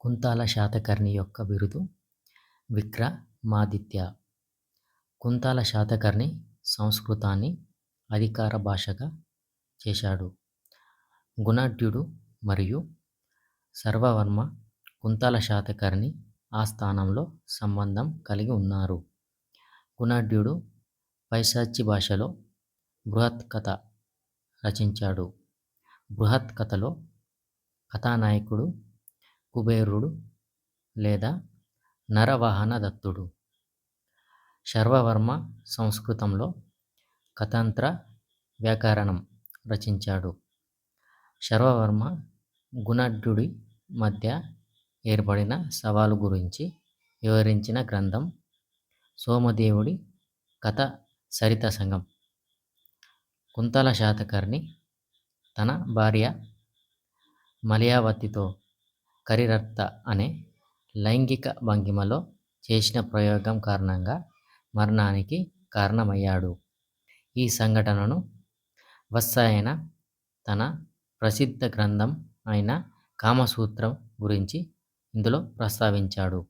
కుంతాల శాతకర్ణి యొక్క బిరుదు విక్రమాదిత్య. కుంతాల శాతకర్ణి సంస్కృతాన్ని అధికార భాషగా చేశాడు. గుణాఢ్యుడు మరియు శర్వవర్మ కుంతాల శాతకర్ణి ఆస్థానంలో సంబంధం కలిగి ఉన్నారు. గుణాఢ్యుడు పైశాచి భాషలో బృహత్ కథ రచించాడు. బృహత్ కథలో కథానాయకుడు కుబేరుడు లేదా నరవాహన దత్తుడు. శర్వవర్మ సంస్కృతంలో కథంత్ర వ్యాకరణం రచించాడు. శర్వవర్మ గుణాఢ్యుడి మధ్య ఏర్పడిన సవాలు గురించి వివరించిన గ్రంథం సోమదేవుడి కథ సరిత సంఘం కుంతల శాతకర్ణి తన భార్య మలయావతితో కరిరత్త అనే లైంగిక భంగిమలో చేసిన ప్రయోగం కారణంగా మరణానికి కారణమయ్యాడు. ఈ సంఘటనను వత్సాయన తన ప్రసిద్ధ గ్రంథం అయిన కామసూత్రం గురించి ఇందులో ప్రస్తావించాడు.